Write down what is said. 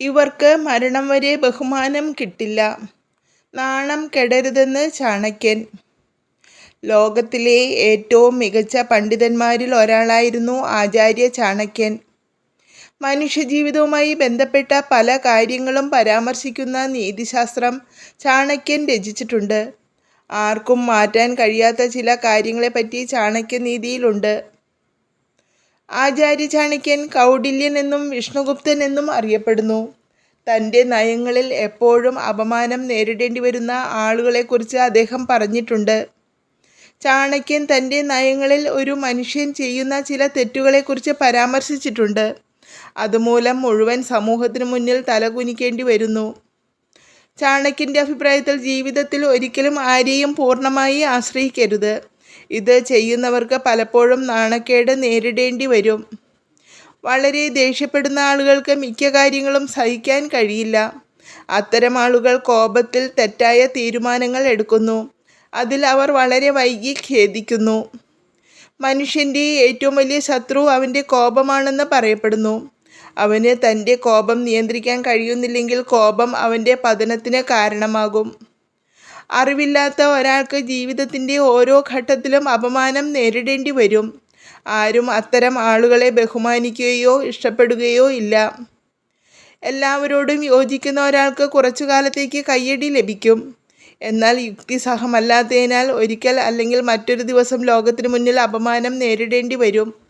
ഇവർക്ക് മരണം വരെ ബഹുമാനം കിട്ടില്ല. നാണം കെടരുതെന്ന് ചാണക്യൻ. ലോകത്തിലെ ഏറ്റവും മികച്ച പണ്ഡിതന്മാരിൽ ഒരാളായിരുന്നു ആചാര്യ ചാണക്യൻ. മനുഷ്യജീവിതവുമായി ബന്ധപ്പെട്ട പല കാര്യങ്ങളും പരാമർശിക്കുന്ന നീതിശാസ്ത്രം ചാണക്യൻ രചിച്ചിട്ടുണ്ട്. ആർക്കും മാറ്റാൻ കഴിയാത്ത ചില കാര്യങ്ങളെപ്പറ്റി ചാണക്യനീതിയിലുണ്ട്. ആചാര്യ ചാണക്യൻ കൗടില്യൻ എന്നും വിഷ്ണുഗുപ്തൻ എന്നും അറിയപ്പെടുന്നു. തന്റെ നയങ്ങളിൽ എപ്പോഴും അപമാനം നേരിടേണ്ടി വരുന്ന ആളുകളെക്കുറിച്ച് അദ്ദേഹം പറഞ്ഞിട്ടുണ്ട്. ചാണക്യൻ തന്റെ നയങ്ങളിൽ ഒരു മനുഷ്യൻ ചെയ്യുന്ന ചില തെറ്റുകളെക്കുറിച്ച് പരാമർശിച്ചിട്ടുണ്ട്. അതുമൂലം മുഴുവൻ സമൂഹത്തിനു മുന്നിൽ തലകുനിക്കേണ്ടി വരുന്നു. ചാണക്യന്റെ അഭിപ്രായത്തിൽ ജീവിതത്തിൽ ഒരിക്കലും ആരെയും പൂർണമായി ആശ്രയിക്കരുത്. ഇത് ചെയ്യുന്നവർക്ക് പലപ്പോഴും നാണക്കേട് നേരിടേണ്ടി വരും. വളരെ ദേഷ്യപ്പെടുന്ന ആളുകൾക്ക് മിക്ക കാര്യങ്ങളും സഹിക്കാൻ കഴിയില്ല. അത്തരം ആളുകൾ കോപത്തിൽ തെറ്റായ തീരുമാനങ്ങൾ എടുക്കുന്നു. അതിൽ അവർ വളരെ വൈകി ഖേദിക്കുന്നു. മനുഷ്യന്റെ ഏറ്റവും വലിയ ശത്രു അവന്റെ കോപമാണെന്ന് പറയപ്പെടുന്നു. അവന് തന്റെ കോപം നിയന്ത്രിക്കാൻ കഴിയുന്നില്ലെങ്കിൽ കോപം അവന്റെ പതനത്തിന് കാരണമാകും. അറിവില്ലാത്ത ഒരാൾക്ക് ജീവിതത്തിന്റെ ഓരോ ഘട്ടത്തിലും അപമാനം നേരിടേണ്ടി വരും. ആരും അത്തരം ആളുകളെ ബഹുമാനിക്കുകയോ ഇഷ്ടപ്പെടുകയോ ഇല്ല. എല്ലാവരോടും യോജിക്കുന്ന ഒരാൾക്ക് കുറച്ചു കാലത്തേക്ക് കയ്യടി ലഭിക്കും. എന്നാൽ യുക്തിസഹമല്ലാത്തതിനാൽ ഒരിക്കൽ അല്ലെങ്കിൽ മറ്റൊരു ദിവസം ലോകത്തിനു മുന്നിൽ അപമാനം നേരിടേണ്ടി വരും.